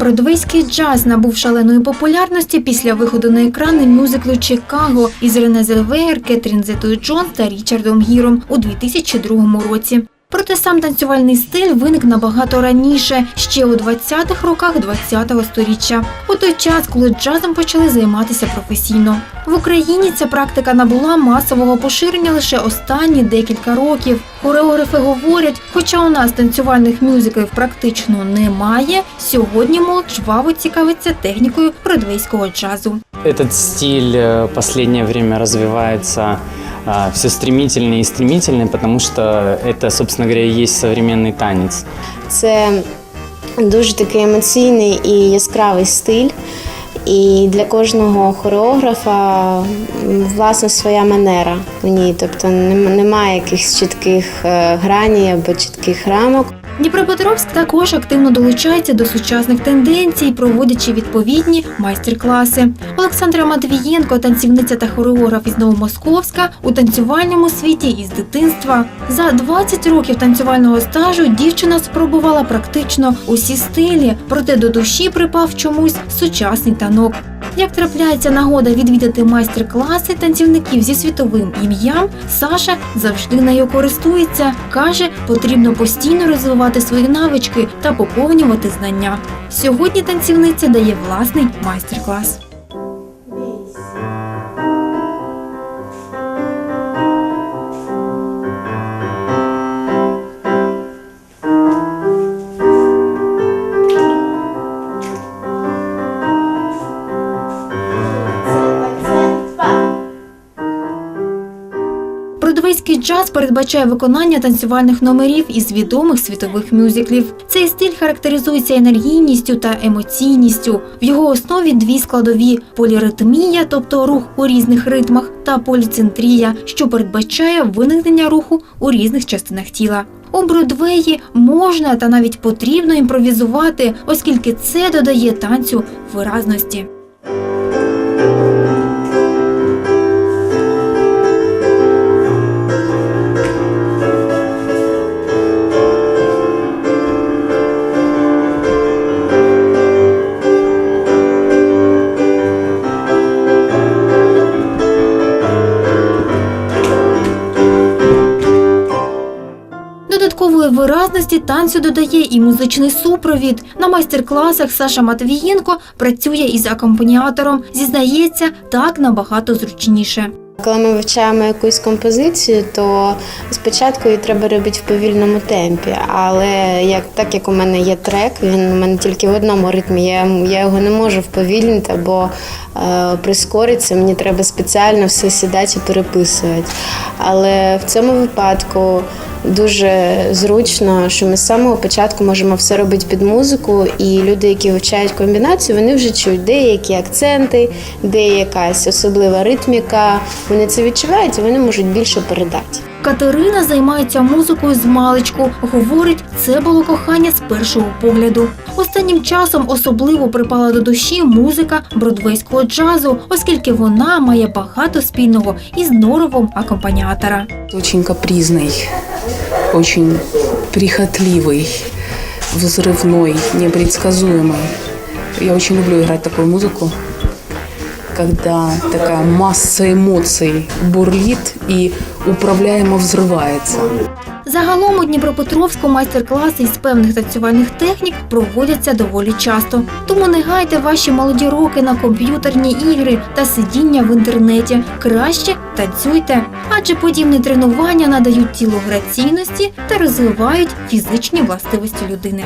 Бродвейський джаз набув шаленої популярності після виходу на екрани мюзиклу Чикаго із Рене Зелвеєр, Кетрін Зетою Джонс та Річардом Гіром у 2002 році. Проте сам танцювальний стиль виник набагато раніше, ще у 20-х роках 20-го сторіччя. У той час, коли джазом почали займатися професійно. В Україні ця практика набула масового поширення лише останні декілька років. Хореографи говорять, хоча у нас танцювальних мюзиклів практично немає, сьогодні молодь жваво цікавиться технікою бродвейського джазу. Этот стиль э, последнее время развивается а, все стремительнее и стремительнее, потому что это, собственно говоря, и есть современный танец. Це дуже такий емоційний і яскравий стиль. І для кожного хореографа власне своя манера у ній. Тобто немає якихось чітких е, граній або чітких рамок. Дніпропетровськ також активно долучається до сучасних тенденцій, проводячи відповідні майстер-класи. Олександра Матвієнко, танцівниця та хореограф із Новомосковська, у танцювальному світі із дитинства. За 20 років танцювального стажу дівчина спробувала практично усі стилі, проте до душі припав чомусь сучасний танок. Як трапляється нагода відвідати майстер-класи танцівників зі світовим ім'ям, Саша завжди нею користується. Каже, потрібно постійно розвивати свої навички та поповнювати знання. Сьогодні танцівниця дає власний майстер-клас. Бродвейський джаз передбачає виконання танцювальних номерів із відомих світових мюзиклів. Цей стиль характеризується енергійністю та емоційністю. В його основі дві складові: поліритмія, тобто рух у різних ритмах, та поліцентрія, що передбачає виникнення руху у різних частинах тіла. У Бродвеї можна та навіть потрібно імпровізувати, оскільки це додає танцю виразності. Виразності танцю додає і музичний супровід. На майстер-класах Саша Матвієнко працює із акомпаніатором. Зізнається, так набагато зручніше. Коли ми вивчаємо якусь композицію, то спочатку її треба робити в повільному темпі. Але як так як у мене є трек, він у мене тільки в одному ритмі. Я, я його не можу вповільнити або е, прискоритися. Мені треба спеціально все сідати і переписувати. Але в цьому випадку дуже зручно, що ми з самого початку можемо все робити під музику, і люди, які вивчають комбінацію, вони вже чують, де є які акценти, де якась особлива ритміка. Вони це відчувають і вони можуть більше передати. Катерина займається музикою з маличку. Говорить, це було кохання з першого погляду. Останнім часом особливо припала до душі музика бродвейського джазу, оскільки вона має багато спільного із норовом акомпаніатора. Очень капризный, очень прихотливый, взрывной, непредсказуемый. Я очень люблю играть такую музыку, когда такая масса эмоций бурлит и управляемо взрывается. Загалом у Дніпропетровську майстер-класи із певних танцювальних технік проводяться доволі часто. Тому не гайте ваші молоді роки на комп'ютерні ігри та сидіння в інтернеті. Краще танцюйте, адже подібні тренування надають тілу граційності та розвивають фізичні властивості людини.